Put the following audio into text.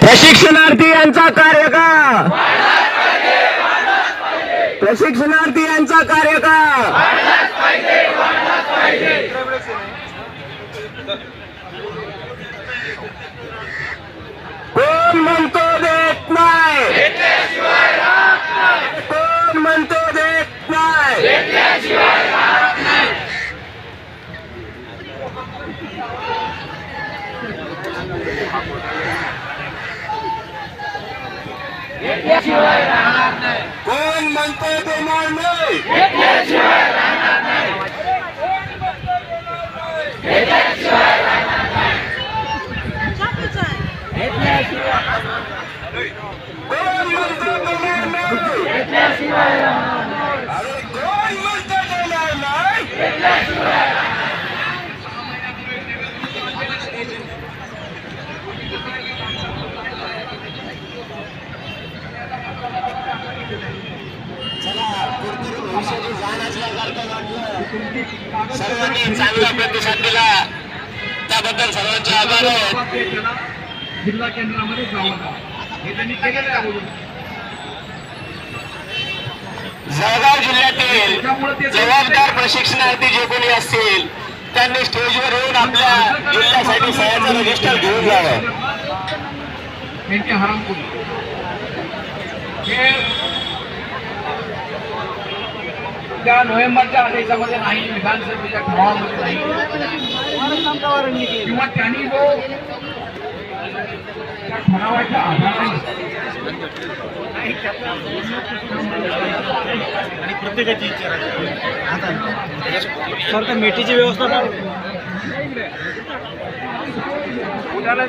प्रशिक्षणार्थी यांचा कार्यकाळ. प्रशिक्षणार्थी यांचा कार्यकाळ. कोण म्हणतो देत नाही कोण म्हणतो देत नाही कोण म्हणतो देणार नाही. कोण म्हणतो देणार नाही. अरे कोण म्हणतो देणार नाही. सर्वांनी चांगला प्रतिसाद दिला. त्याबद्दल सर्वांचे आभार आहेत. जिल्हा केंद्रामध्ये. जळगाव जिल्ह्यातील जबाबदार प्रशिक्षणार्थी जे कोणी असतील त्यांनी स्टेजवर येऊन आपल्या जिल्ह्यासाठी सह्याचं रजिस्टर घेऊन जावं. त्या नोव्हेंबरच्या आदेशामध्ये नाही विधानसभेच्या ठरावामध्ये नाही. किंवा त्यांनी जो त्या ठरावाच्या आधाराने आणि प्रत्येकाची इच्छा सर तर मेटीची व्यवस्था उद्याला